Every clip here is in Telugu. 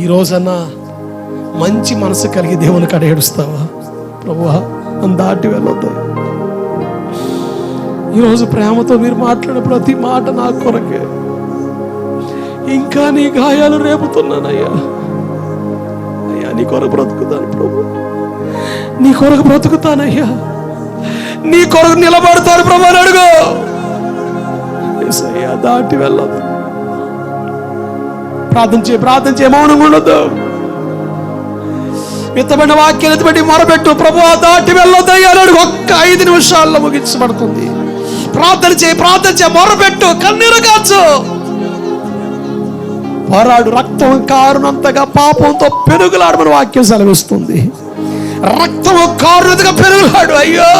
ఈ రోజన్నా మంచి మనసు కలిగి దేవుని కడ ఏడుస్తావా? ప్రభువా నన్ను దాటి వెళ్ళొద్దు. ఈరోజు ప్రేమతో మీరు మాట్లాడే ప్రతి మాట నా కొరకే. ఇంకా నీ గాయాలు రేపుతున్నానయ్యా. అయ్యా నీ కొరకు బ్రతుకుతాను ప్రభు. నీ కొరకు బ్రతుకుతానయ్యా. నీ కొరకు నిలబడతాను ప్రభు అని అడుగు. దాటి వెళ్ళదు ప్రార్థన చేయి ప్రార్థన చేయ మౌనం ఉండదు విత్తబడిన వాక్యాలు బట్టి మొరబెట్టు ప్రభు దాటి వెళ్ళొద్దయ్యా ఒక్క ఐదు నిమిషాల్లో ముగించబడుతుంది. ప్రార్థన చేయి ప్రార్థన చేయి మొరబెట్టు కన్నీరు కాచు. పోరాడు రక్తం కారునంతగా పాపంతో పెరుగులాడమని వాక్యం సెలవిస్తుంది. రక్తము కారునంతగా పెరుగులాడు అయ్యో!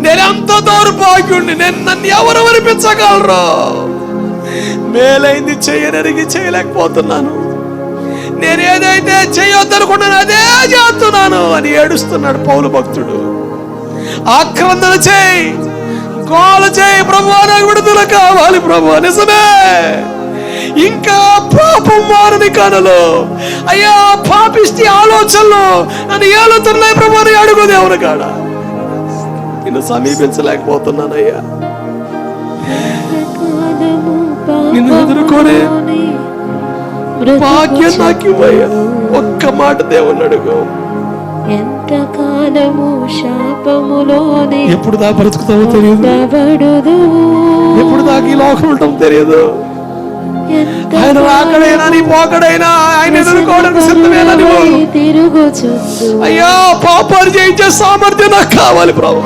నేనెంత ఎంత దౌర్భాగ్యుణ్ణి. నేను నన్ను ఎవరు వినిపించగలరు మేలైంది చేయనరిగి చేయలేకపోతున్నాను. నేను ఏదైతే చేయొద్దనుకున్నాను అదే చేస్తున్నాను అని ఏడుస్తున్నాడు పౌలు భక్తుడు. ఆక్రందన చేయి గోల చేయి ప్రభు నాకు విడుదల కావాలి ప్రభు నిజమే. ఇంకా పాపం మారని కనులు అయ్యా పాపిస్తే ఆలోచనలు నన్ను ఏలుతున్నాయి ప్రభు అని అడుగుదేవుని కాడ. నిన్ను సమీపించలేకపోతున్నానయ్యా. నిన్ను ఎదుర్కొనే భాగ్యం నాకు ఒక్క మాట దేవుని అడుగు. ఎంత కాలము శాపములోనే ఎప్పుడు దా బ్రతుకుతావో తెలియదు. ఎప్పుడు దాకా ఈ లోకం ఉండటం తెలియదు. ఆయన రాకడైనా నీ పోకడైనా ఆయన ఎదుర్కోవడానికి సిద్ధమేనా నువ్వు అయ్యా పాపాలు జయించే సామర్థ్యం నాకు కావాలి ప్రభు.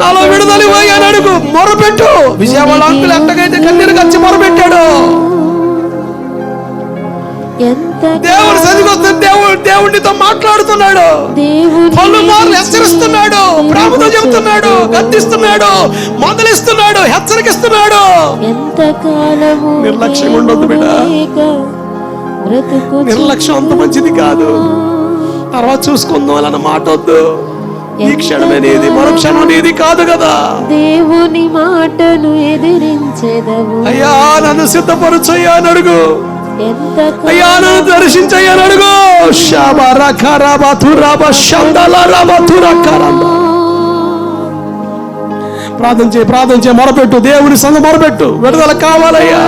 నాలో విడుదల అడుగు మొరపెట్టు. విజయవాడ అంకులు ఎంతకైతే కన్నీరు కచ్చి మొరపెట్టాడు ఎంత దేవుడు సరికొస్తే దేవుడు దేవుడితో మాట్లాడుతున్నాడు. దేవుని పలు మార్లు హెచ్చరిస్తున్నాడు ప్రేమతో చెబుతున్నాడు గద్దిస్తున్నాడు మందలిస్తున్నాడు హెచ్చరికిస్తున్నాడు. ఎంత కాలము నిర్లక్ష్యం ఉండొద్దు బిడ్డ. నిర్లక్ష్యం అంత మంచిది కాదు. తర్వాత చూసుకుందాం అలా మాట వద్దు. ఈ క్షణమే నీది మరో క్షణం నీది కాదు కదా. దేవుని మాటను ఎదిరించెదవు. అయ్యా నన్ను సిద్ధపరచయ్యా అడుగు. అయ్యా నన్ను దర్శించయ్యా అడుగు. తురాబ శందల రబ ప్రార్థన చేయి ప్రార్థన చేయి మొరపెట్టు. దేవుని సంగ మొరపెట్టు. విడుదల కావాలయ్యా.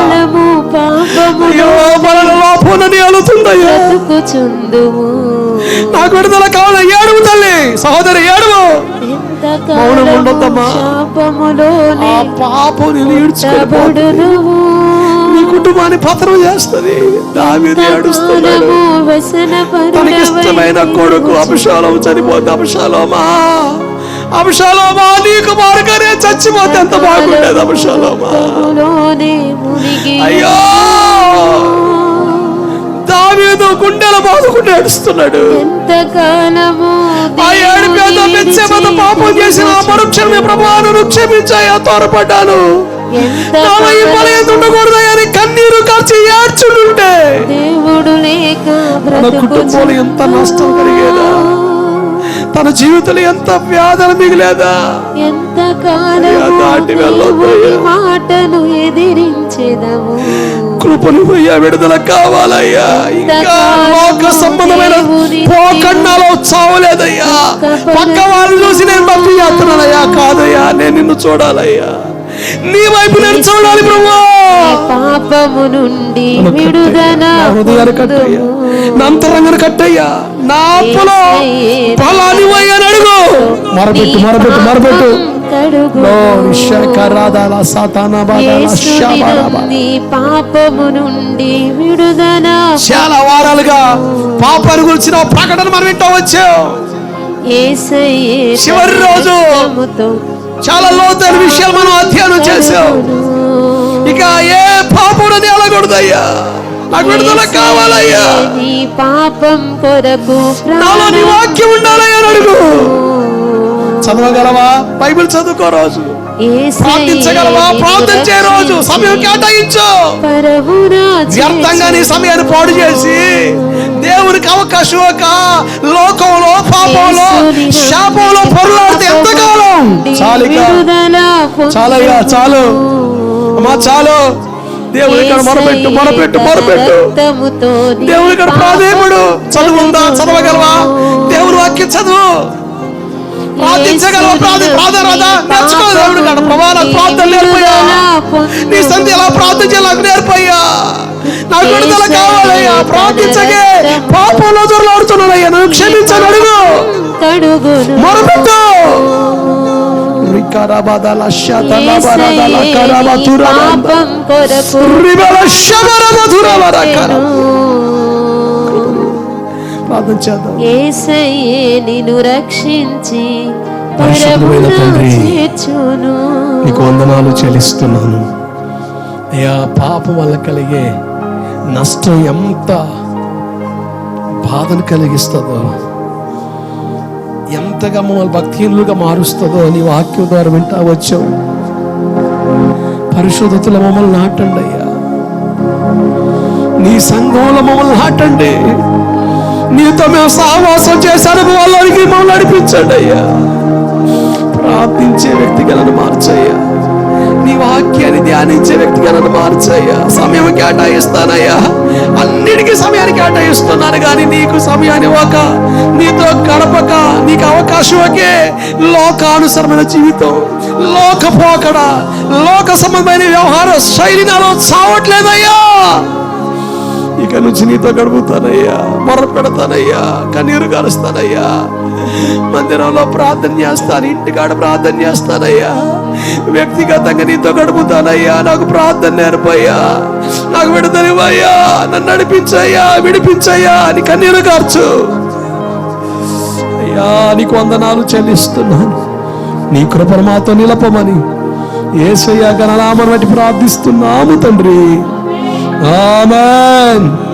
అలుతుందయ్యా. నాకు విడుదల కావాలి ఏడువు తల్లి. సహోదరి ఏడువు మౌనం ఉండొద్దమ్మా. పాపం నేను ఈడ్చుకొని ఉండబడుదువు నీ కుటుంబాన్ని పతనం చేస్తుంది. దావీదు ఏడుస్తున్నాడు. తనకి ఇష్టమైన కొడుకు అభిషాలం చనిపోతే అభిషాలోమా అభిషాలోమా నీకు మార్గనే చచ్చిపోతే ఎంత బాగుండేది అభిషాలోమా. అయ్యో! దావీదు గుండెల బాదుకుంటూ ఏడుస్తున్నాడు. ఆ ఏడుపేద మెచ్చేమత పాపం చేసిన మరుక్షణమే ప్రభాను క్షమించాయా తోరపడ్డాను బలహీనత ఉండకూడదని కన్నీరు కార్చి ఏడ్చుంటే దేవుడు లేక తన కుటుంబంలో ఎంత నష్టం కలిగేదా? తన జీవితంలో ఎంత వ్యాధన మిగిలేదా? ఎంత దాటి. మాటను ఎదిరించెదము. కృపను అయ్యా విడుదల కావాలయ్యా. ఇంకా లోక సంబంధమైన పోకన్నాలో చావలేదయ్యా. పక్క వాళ్ళు చూసి నేను బతి చేస్తున్నానయ్యా. కాదయ్యా నేను నిన్ను చూడాలయ్యా. నీ వైపు నేను చూడాలి ప్రభా. పాపము నుండి విడుదల హృదయాన్ని కట్టయ్యా. నా అంతరంగను కట్టయ్యా. నా అప్పులో ఫలాన్ని పోయని అడుగు. మరపెట్టు మరపెట్టు మరపెట్టు. పాపము నుండి విడుదల చాలా వారాలుగా పాపాన్ని గురించిన ప్రకటన మనం వింటూ వచ్చాం. యేసయ్యే చివరి రోజు చాలా లోతైన విషయాలు మనం అధ్యయనం చేసాం ఇక ఏ పాపుడని వెళ్ళకూడదయ్యా నాకు విడుదల కావాలయ్యా. పాపం కొరకు నాలో నీ వాక్యం ఉండాలయ్యా అడుగు. చదవగలవా? బైబిల్ చదువుకో రోజు. ప్రార్థించగలవా? ప్రార్థన చే రోజు. సమయం కేటాయించు. వ్యర్థంగా నీ సమయాన్ని పాడు చేసి దేవునికి అవకాశం ఒక లోకంలో పాపంలో శాపంలో పొరలాడితే ఎంతకాలం? చాలిక చాలయ్యా చాలు అమ్మా చాలు. దేవుని ఇక్కడ మొరపెట్టు మొరపెట్టు మొరపెట్టు. దేవుని ఇక్కడ ప్రాధేముడు చదువు ఉందా? చదవగలవా? దేవుని వాక్యం చదువు. ప్రార్థించగలవా? ప్రార్థి ప్రార్థన రాదా? నేర్చుకో దేవుడు కాడ ప్రభా నాకు ప్రార్థన నేర్పయ్యా. నీ సంధి ఎలా ప్రార్థన చేయాలి నాకు నేర్పయ్యా. నాకు విడుదల కావాలయ్యా. ప్రార్థించగే పాపంలో దొరలాడుతున్నానయ్యా నన్ను క్షమించని అడుగు. మొరపెట్టు రికరబదల శతలబరదల నీ రిబల శబరబతురబరకర. ప్రార్థన చేద్దాం. ఏసయ్యే నిన్ను రక్షించి పరిశుద్ధమైన తండ్రి, నీకు వందనాలు చెల్లిస్తున్నాను. అయ్యా పాపం వల్ల కలిగే నష్టం ఎంత బాధను కలిగిస్తుందో ఎంతగా మమ్మల్ని భక్తిహీనులుగా మారుస్తుందో నీ వాక్యం ద్వారా వింటా వచ్చావు. పరిశుద్ధతలో మమ్మల్ని నాటండి అయ్యా. నీ సంఘంలో మమ్మల్ని నాటండి. నీతో మేము సహవాసం చేశాను వాళ్ళకి మమ్మల్ని నడిపించండి అయ్యా. ప్రార్థించే వ్యక్తిగలను మార్చయ్యా. నీ వాక్యాన్ని ధ్యానించే వ్యక్తిగలను మార్చయ్యా. సమయం కేటాయిస్తానయ్యా. అన్నిటికీ సమయాన్ని కేటాయిస్తున్నాను కానీ నీకు సమయాన్ని ఒక నీతో గడపక నీకు అవకాశం ఒకే లోకానుసరమైన జీవితం లోక పోకడ లోక సంబంధమైన వ్యవహార శైలి నాలో చావట్లేదయ్యా. ఇక నుంచి నీతో గడుపుతానయ్యా మొర పెడతానయ్యా కన్నీరు కలుస్తానయ్యా. మందిరంలో ప్రార్థన చేస్తాను ఇంటికాడ ప్రార్థన చేస్తానయ్యా. వ్యక్తిగతంగా నీతో గడుపుతానయ్యా నాకు ప్రార్థన నేర్పయ్యా. నాకు విడుదలివయ్యా నన్ను నడిపించయ్యా విడిపించయ్యా అని కన్నీరు కార్చు. అయ్యా నీకు వందనాలు చెల్లిస్తున్నాను. నీ కృపను మాతో నిలపమని ఏసయ్యా గణనామని బట్టి ప్రార్థిస్తున్నాము తండ్రి. Amen.